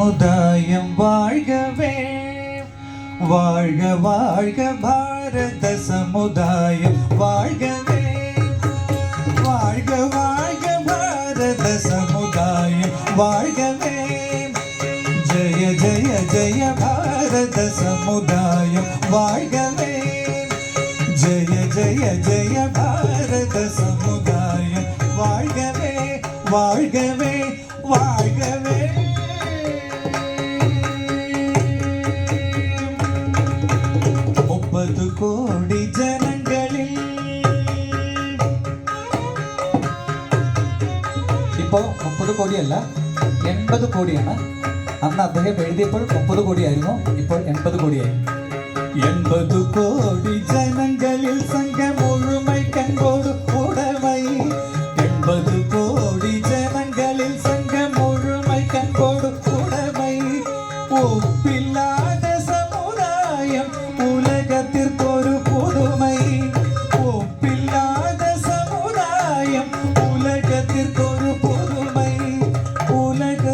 சமுதாயம் வாழ்கவே வாழ்க வாழ்க பாரத சமுதாயம் வாழ்கவே. வாழ்க வாழ்க பாரத சமுதாயம் வாழ்கவே. ஜய ஜய ஜய பாரத சமுதாயம் வாழ்கவே. ஜய ஜய ஜய பாரத சமுதாயம் வாழ்கவே வாழ்கவே வாழ்கவே. അമ്പത് കോടി ജനങ്ങളിൽ. ഇപ്പോൾ മുപ്പത് കോടിയല്ല എൺപത് കോടിയാണ്. അന്ന് അദ്ദേഹം എഴുതിയപ്പോൾ മുപ്പത് കോടിയായിരുന്നു ഇപ്പോൾ എൺപത് കോടിയായി. എൺപത് കോടി ജനങ്ങൾ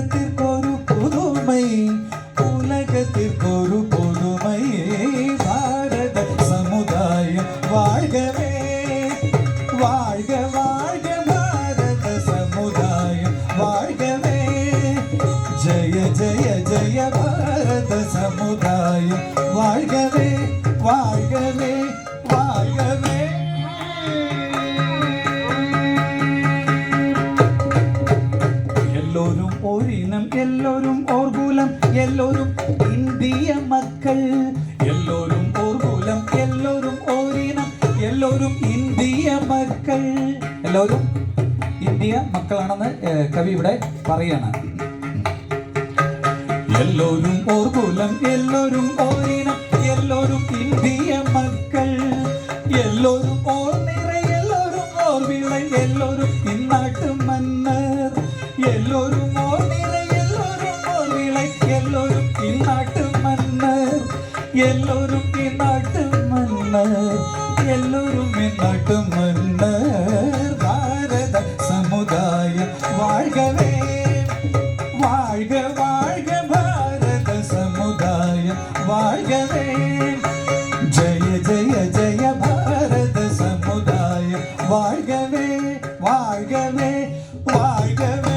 உலகத்திற்கொரு புதுமை. உலகத்திற்கொரு புதுமை பாரத சமுதாயம் வாழ்கவே. வாழ்க வாழ்க பாரத சமுதாயம் வாழ்கவே. ஜெய ஜெய ஜெய பாரத சமுதாயம் வாழ்கவே வாழ்கவே வாழ்க ഒരിനം എല്ലോരും ഓർഗുലം എല്ലോരും ഇന്ത്യ മക്കൾ. എല്ലോരും ഓർഗുലം എല്ലോരും ഒരിനം എല്ലോരും ഇന്ത്യ മക്കൾ. എല്ലാവരും ഇന്ത്യ മക്കളാണെന്ന് കവി ഇവിടെ പറയാണ്. എല്ലോരും ഓർഗുലം എല്ലോരും ഒരിനം എല്ലോരും ഇന്ത്യ മക്കൾ. എല്ലോരും ഓർനിറ എല്ലോരും ഓർവിള എല്ലോരും ഇന്നാട്ട് മന്ന இந்நாட்டு மன்னர் எல்லோரும் இந்நாட்டு மன்னர் எல்லோரும் இந்நாட்டு மன்னர். பாரத சமுதாயம் வாழ்கவே வாழ்க வாழ்க பாரத சமுதாயம் வாழ்கவே. ஜெய ஜெய ஜெய பாரத சமுதாயம் வாழ்கவே வாழ்கவே வாழ்கவே.